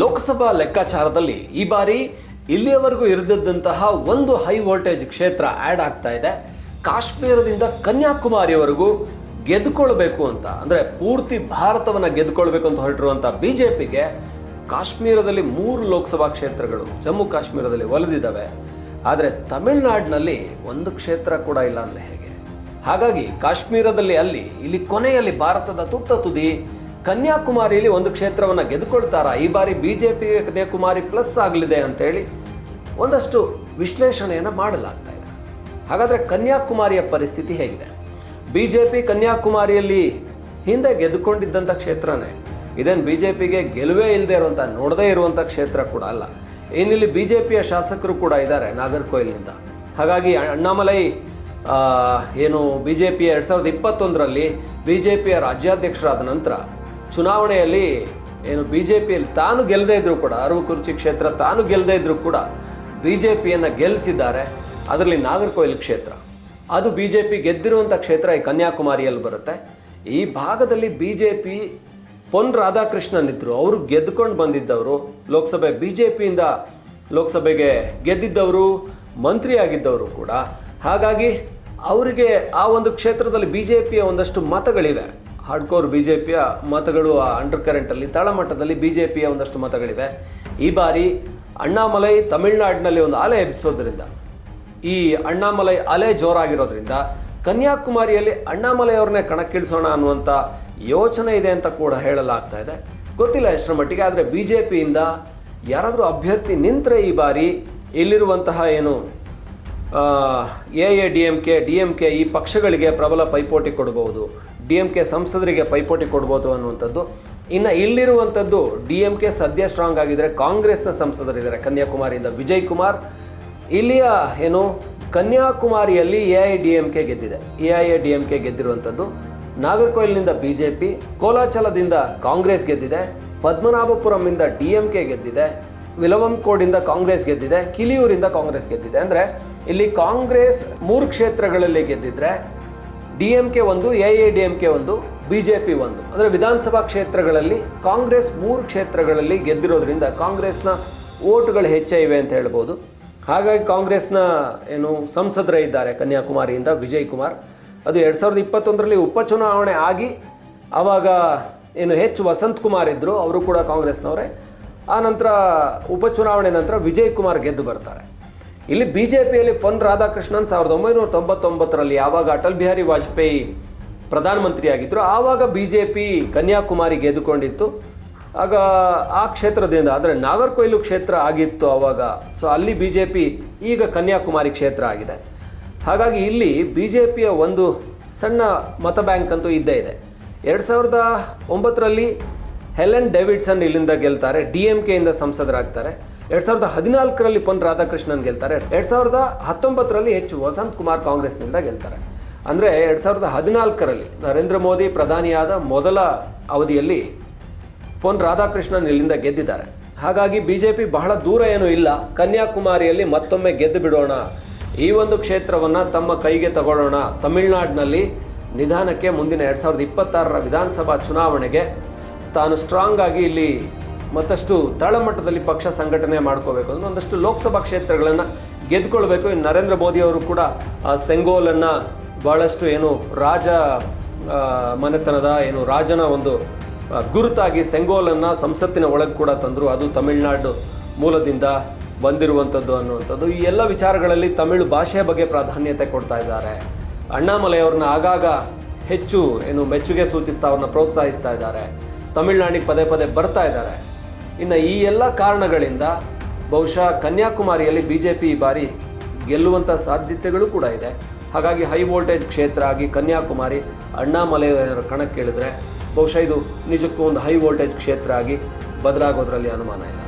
ಲೋಕಸಭಾ ಲೆಕ್ಕಾಚಾರದಲ್ಲಿ ಈ ಬಾರಿ ಇಲ್ಲಿಯವರೆಗೂ ಇರದಿದ್ದಂತಹ ಒಂದು ಹೈ ವೋಲ್ಟೇಜ್ ಕ್ಷೇತ್ರ ಆ್ಯಡ್ ಆಗ್ತಾ ಇದೆ. ಕಾಶ್ಮೀರದಿಂದ ಕನ್ಯಾಕುಮಾರಿಯವರೆಗೂ ಗೆದ್ದುಕೊಳ್ಬೇಕು ಅಂತ, ಅಂದರೆ ಪೂರ್ತಿ ಭಾರತವನ್ನು ಗೆದ್ದುಕೊಳ್ಬೇಕು ಅಂತ ಹೊರಟಿರುವಂಥ ಬಿ ಜೆ ಪಿಗೆ ಕಾಶ್ಮೀರದಲ್ಲಿ ಮೂರು ಲೋಕಸಭಾ ಕ್ಷೇತ್ರಗಳು, ಜಮ್ಮು ಕಾಶ್ಮೀರದಲ್ಲಿ ಒಲಿದಿದ್ದಾವೆ. ಆದರೆ ತಮಿಳುನಾಡಿನಲ್ಲಿ ಒಂದು ಕ್ಷೇತ್ರ ಕೂಡ ಇಲ್ಲ ಅಂದರೆ ಹೇಗೆ? ಹಾಗಾಗಿ ಕಾಶ್ಮೀರದಲ್ಲಿ ಅಲ್ಲಿ, ಇಲ್ಲಿ ಕೊನೆಯಲ್ಲಿ ಭಾರತದ ತುತ್ತ ತುದಿ ಕನ್ಯಾಕುಮಾರಿಯಲ್ಲಿ ಒಂದು ಕ್ಷೇತ್ರವನ್ನು ಗೆದ್ದುಕೊಳ್ತಾರಾ ಈ ಬಾರಿ ಬಿ ಜೆ ಪಿಗೆ ಕನ್ಯಾಕುಮಾರಿ ಪ್ಲಸ್ ಆಗಲಿದೆ ಅಂತೇಳಿ ಒಂದಷ್ಟು ವಿಶ್ಲೇಷಣೆಯನ್ನು ಮಾಡಲಾಗ್ತಾ ಇದೆ. ಹಾಗಾದರೆ ಕನ್ಯಾಕುಮಾರಿಯ ಪರಿಸ್ಥಿತಿ ಹೇಗಿದೆ? ಬಿ ಜೆ ಪಿ ಕನ್ಯಾಕುಮಾರಿಯಲ್ಲಿ ಹಿಂದೆ ಗೆದ್ದುಕೊಂಡಿದ್ದಂಥ ಕ್ಷೇತ್ರನೇ, ಇದೇನು ಬಿ ಜೆ ಪಿಗೆ ಗೆಲುವೇ ಇಲ್ಲದೆ ಇರುವಂಥ ನೋಡದೇ ಇರುವಂಥ ಕ್ಷೇತ್ರ ಕೂಡ ಅಲ್ಲ. ಇನ್ನಿಲ್ಲಿ ಬಿ ಜೆ ಪಿಯ ಶಾಸಕರು ಕೂಡ ಇದ್ದಾರೆ ನಾಗರ್ಕೋಯಿಲ್ನಿಂದ. ಹಾಗಾಗಿ ಅಣ್ಣಾಮಲೈ ಏನು ಬಿ ಜೆ ಪಿಯ ಎರಡು ಸಾವಿರದ ಇಪ್ಪತ್ತೊಂದರಲ್ಲಿ ಬಿ ಜೆ ಪಿಯ ರಾಜ್ಯಾಧ್ಯಕ್ಷರಾದ ನಂತರ ಚುನಾವಣೆಯಲ್ಲಿ ಏನು ಬಿ ಜೆ ಪಿಯಲ್ಲಿ ತಾನು ಗೆಲ್ಲದೇ ಇದ್ದರೂ ಕೂಡ, ಅರವು ಕುರ್ಚಿ ಕ್ಷೇತ್ರ ತಾನು ಗೆಲ್ಲದೇ ಇದ್ದರೂ ಕೂಡ ಬಿ ಜೆ ಪಿಯನ್ನು ಗೆಲ್ಲಿಸಿದ್ದಾರೆ ಅದರಲ್ಲಿ ನಾಗರಕೋಯಿಲ್ ಕ್ಷೇತ್ರ. ಅದು ಬಿ ಜೆ ಪಿ ಗೆದ್ದಿರುವಂಥ ಕ್ಷೇತ್ರ ಈ ಕನ್ಯಾಕುಮಾರಿಯಲ್ಲಿ ಬರುತ್ತೆ. ಈ ಭಾಗದಲ್ಲಿ B J P Pon Radhakrishnan ಇದ್ರು, ಅವರು ಗೆದ್ದುಕೊಂಡು ಬಂದಿದ್ದವರು. ಲೋಕಸಭೆ ಬಿ ಜೆ ಪಿಯಿಂದ ಲೋಕಸಭೆಗೆ ಗೆದ್ದಿದ್ದವರು, ಮಂತ್ರಿಯಾಗಿದ್ದವರು ಕೂಡ. ಹಾಗಾಗಿ ಅವರಿಗೆ ಆ ಒಂದು ಕ್ಷೇತ್ರದಲ್ಲಿ ಬಿ ಜೆ ಪಿಯ ಒಂದಷ್ಟು ಮತಗಳಿವೆ. ಹಾರ್ಡ್ಕೋರ್ ಬಿ ಜೆ ಪಿಯ ಮತಗಳು ಅಂಡರ್ ಕರೆಂಟಲ್ಲಿ ತಳಮಟ್ಟದಲ್ಲಿ ಬಿ ಜೆ ಪಿಯ ಒಂದಷ್ಟು ಮತಗಳಿವೆ. ಈ ಬಾರಿ ಅಣ್ಣಾಮಲೈ ತಮಿಳುನಾಡಿನಲ್ಲಿ ಒಂದು ಅಲೆ ಎಬ್ಬಿಸೋದ್ರಿಂದ, ಈ ಅಣ್ಣಾಮಲೈ ಅಲೆ ಜೋರಾಗಿರೋದ್ರಿಂದ ಕನ್ಯಾಕುಮಾರಿಯಲ್ಲಿ ಅಣ್ಣಾಮಲೈ ಅವ್ರನ್ನೇ ಕಣಕ್ಕಿಳಿಸೋಣ ಅನ್ನುವಂಥ ಯೋಚನೆ ಇದೆ ಅಂತ ಕೂಡ ಹೇಳಲಾಗ್ತಾ ಇದೆ. ಗೊತ್ತಿಲ್ಲ ಎಷ್ಟರ ಮಟ್ಟಿಗೆ, ಆದರೆ ಬಿ ಜೆ ಪಿಯಿಂದ ಯಾರಾದರೂ ಅಭ್ಯರ್ಥಿ ನಿಂತರೆ ಈ ಬಾರಿ ಇಲ್ಲಿರುವಂತಹ ಏನು A A D M K, D M K ಈ ಪಕ್ಷಗಳಿಗೆ ಪ್ರಬಲ ಪೈಪೋಟಿ ಕೊಡಬಹುದು. ಡಿ ಎಂ ಕೆ ಸಂಸದರಿಗೆ ಪೈಪೋಟಿ ಕೊಡ್ಬೋದು ಅನ್ನುವಂಥದ್ದು. ಇನ್ನು ಇಲ್ಲಿರುವಂಥದ್ದು ಡಿ ಎಂ ಕೆ ಸದ್ಯ ಸ್ಟ್ರಾಂಗ್ ಆಗಿದ್ದರೆ ಕಾಂಗ್ರೆಸ್ನ ಸಂಸದರಿದ್ದಾರೆ. ಕನ್ಯಾಕುಮಾರಿಯಿಂದ ವಿಜಯ್ ಕುಮಾರ್. ಇಲ್ಲಿಯ ಏನು ಕನ್ಯಾಕುಮಾರಿಯಲ್ಲಿ A I D M K ಗೆದ್ದಿದೆ. A I A D M K ಗೆದ್ದಿರುವಂಥದ್ದು. ನಾಗರ್ಕೋಯಿಲ್ನಿಂದ ಬಿ ಜೆ ಪಿ ಕೋಲಾಚಲದಿಂದ ಕಾಂಗ್ರೆಸ್ ಗೆದ್ದಿದೆ. ಪದ್ಮನಾಭಪುರಂನಿಂದ ಡಿ ಎಂ ಕೆ ಗೆದ್ದಿದೆ. ವಿಲವಂಕೋಡಿಂದ ಕಾಂಗ್ರೆಸ್ ಗೆದ್ದಿದೆ. ಕಿಲಿಯೂರಿಂದ ಕಾಂಗ್ರೆಸ್ ಗೆದ್ದಿದೆ. ಅಂದರೆ ಇಲ್ಲಿ ಕಾಂಗ್ರೆಸ್ ಮೂರು ಕ್ಷೇತ್ರಗಳಲ್ಲಿ ಗೆದ್ದಿದ್ರೆ ಡಿ ಎಂ ಕೆ ಒಂದು A A D M K ಒಂದು ಬಿ ಜೆ ಪಿ ಒಂದು. ಅಂದರೆ ವಿಧಾನಸಭಾ ಕ್ಷೇತ್ರಗಳಲ್ಲಿ ಕಾಂಗ್ರೆಸ್ ಮೂರು ಕ್ಷೇತ್ರಗಳಲ್ಲಿ ಗೆದ್ದಿರೋದ್ರಿಂದ ಕಾಂಗ್ರೆಸ್ನ ಓಟುಗಳು ಹೆಚ್ಚಾಗಿವೆ ಅಂತ ಹೇಳ್ಬೋದು. ಹಾಗಾಗಿ ಕಾಂಗ್ರೆಸ್ನ ಏನು ಸಂಸದರ ಇದ್ದಾರೆ ಕನ್ಯಾಕುಮಾರಿಯಿಂದ ವಿಜಯ್ ಕುಮಾರ್. ಅದು ಎರಡು ಸಾವಿರದ ಇಪ್ಪತ್ತೊಂದರಲ್ಲಿ ಉಪಚುನಾವಣೆ ಆಗಿ ಆವಾಗ ಏನು ಹೆಚ್ಚು ವಸಂತ್ ಕುಮಾರ್ ಇದ್ದರು ಅವರು ಕೂಡ ಕಾಂಗ್ರೆಸ್ನವರೇ. ಆ ನಂತರ ಉಪಚುನಾವಣೆ ನಂತರ ವಿಜಯ್ ಕುಮಾರ್ ಗೆದ್ದು ಬರ್ತಾರೆ. ಇಲ್ಲಿ ಬಿ ಜೆ ಪಿಯಲ್ಲಿ ಪೊನ್ ರಾಧಾಕೃಷ್ಣನ್ ಸಾವಿರದ ಒಂಬೈನೂರ ತೊಂಬತ್ತೊಂಬತ್ತರಲ್ಲಿ ಯಾವಾಗ ಅಟಲ್ ಬಿಹಾರಿ ವಾಜಪೇಯಿ ಪ್ರಧಾನಮಂತ್ರಿ ಆಗಿದ್ದರು ಆವಾಗ ಬಿ ಜೆ ಪಿ ಕನ್ಯಾಕುಮಾರಿ ಗೆದ್ದುಕೊಂಡಿತ್ತು. ಆಗ ಆ ಕ್ಷೇತ್ರದಿಂದ, ಅಂದರೆ ನಾಗರ್ಕೊಯ್ಲು ಕ್ಷೇತ್ರ ಆಗಿತ್ತು ಆವಾಗ. ಸೊ ಅಲ್ಲಿ ಬಿ ಜೆ ಪಿ ಈಗ ಕನ್ಯಾಕುಮಾರಿ ಕ್ಷೇತ್ರ ಆಗಿದೆ. ಹಾಗಾಗಿ ಇಲ್ಲಿ ಬಿ ಜೆ ಪಿಯ ಒಂದು ಸಣ್ಣ ಮತ ಬ್ಯಾಂಕ್ ಅಂತೂ ಇದ್ದೇ ಇದೆ. ಎರಡು ಸಾವಿರದ ಒಂಬತ್ತರಲ್ಲಿ ಹೆಲೆನ್ ಡೇವಿಡ್ಸನ್ ಇಲ್ಲಿಂದ ಗೆಲ್ತಾರೆ, ಡಿ ಎಂ ಕೆಯಿಂದ ಸಂಸದರಾಗ್ತಾರೆ. ಎರಡು ಸಾವಿರದ ಹದಿನಾಲ್ಕರಲ್ಲಿ ಪೊನ್ ರಾಧಾಕೃಷ್ಣನ್ ಗೆಲ್ತಾರೆ. ಎರಡ್ ಸಾವಿರದ ಹತ್ತೊಂಬತ್ತರಲ್ಲಿ ಹೆಚ್ಚು ವಸಂತ್ ಕುಮಾರ್ ಕಾಂಗ್ರೆಸ್ನಿಂದ ಗೆಲ್ತಾರೆ. ಅಂದರೆ ಎರಡು ಸಾವಿರದ ಹದಿನಾಲ್ಕರಲ್ಲಿ ನರೇಂದ್ರ ಮೋದಿ ಪ್ರಧಾನಿಯಾದ ಮೊದಲ ಅವಧಿಯಲ್ಲಿ ಪೊನ್ ರಾಧಾಕೃಷ್ಣನ್ ಇಲ್ಲಿಂದ ಗೆದ್ದಿದ್ದಾರೆ. ಹಾಗಾಗಿ ಬಿ ಜೆ ಪಿ ಬಹಳ ದೂರ ಏನೂ ಇಲ್ಲ. ಕನ್ಯಾಕುಮಾರಿಯಲ್ಲಿ ಮತ್ತೊಮ್ಮೆ ಗೆದ್ದು ಬಿಡೋಣ. ಈ ಒಂದು ಕ್ಷೇತ್ರವನ್ನು ತಮ್ಮ ಕೈಗೆ ತಗೊಳ್ಳೋಣ. ತಮಿಳುನಾಡಿನಲ್ಲಿ ನಿಧಾನಕ್ಕೆ ಮುಂದಿನ ಎರಡು ಸಾವಿರದ ಇಪ್ಪತ್ತಾರರ ವಿಧಾನಸಭಾ ಚುನಾವಣೆಗೆ ತಾನು ಸ್ಟ್ರಾಂಗ್ ಆಗಿ ಇಲ್ಲಿ ಮತ್ತಷ್ಟು ತಳಮಟ್ಟದಲ್ಲಿ ಪಕ್ಷ ಸಂಘಟನೆ ಮಾಡ್ಕೋಬೇಕು ಅಂದ್ರೆ ಒಂದಷ್ಟು ಲೋಕಸಭಾ ಕ್ಷೇತ್ರಗಳನ್ನು ಗೆದ್ದುಕೊಳ್ಬೇಕು ಇನ್ನು ನರೇಂದ್ರ ಮೋದಿ ಅವರು ಕೂಡ, ಆ, ಸೆಂಗೋಲನ್ನು ಭಾಳಷ್ಟು ಏನು ರಾಜ ಮನೆತನದ ಏನು ರಾಜನ ಒಂದು ಗುರುತಾಗಿ ಸೆಂಗೋಲನ್ನು ಸಂಸತ್ತಿನ ಒಳಗೆ ಕೂಡ ತಂದರು. ಅದು ತಮಿಳುನಾಡು ಮೂಲದಿಂದ ಬಂದಿರುವಂಥದ್ದು ಅನ್ನುವಂಥದ್ದು. ಈ ಎಲ್ಲ ವಿಚಾರಗಳಲ್ಲಿ ತಮಿಳು ಭಾಷೆಯ ಬಗ್ಗೆ ಪ್ರಾಧಾನ್ಯತೆ ಕೊಡ್ತಾ ಇದ್ದಾರೆ. ಅಣ್ಣಾಮಲೈ ಅವ್ರನ್ನ ಆಗಾಗ ಹೆಚ್ಚು ಏನು ಮೆಚ್ಚುಗೆ ಸೂಚಿಸ್ತಾ ಅವ್ರನ್ನ ಪ್ರೋತ್ಸಾಹಿಸ್ತಾ ಇದ್ದಾರೆ. ತಮಿಳ್ನಾಡಿಗೆ ಪದೇ ಪದೇ ಬರ್ತಾ ಇದ್ದಾರೆ. ಇನ್ನು ಈ ಎಲ್ಲ ಕಾರಣಗಳಿಂದ ಬಹುಶಃ ಕನ್ಯಾಕುಮಾರಿಯಲ್ಲಿ ಬಿ ಜೆ ಪಿ ಬಾರಿ ಗೆಲ್ಲುವಂಥ ಸಾಧ್ಯತೆಗಳು ಕೂಡ ಇದೆ. ಹಾಗಾಗಿ ಹೈ ವೋಲ್ಟೇಜ್ ಕ್ಷೇತ್ರ ಆಗಿ ಕನ್ಯಾಕುಮಾರಿ ಅಣ್ಣಾಮಲೆಯವರ ಕಣಕ್ಕೆ ಹೇಳಿದರೆ ಬಹುಶಃ ಇದು ನಿಜಕ್ಕೂ ಒಂದು ಹೈ ವೋಲ್ಟೇಜ್ ಕ್ಷೇತ್ರ ಆಗಿ ಬದಲಾಗೋದ್ರಲ್ಲಿ ಅನುಮಾನ ಇಲ್ಲ.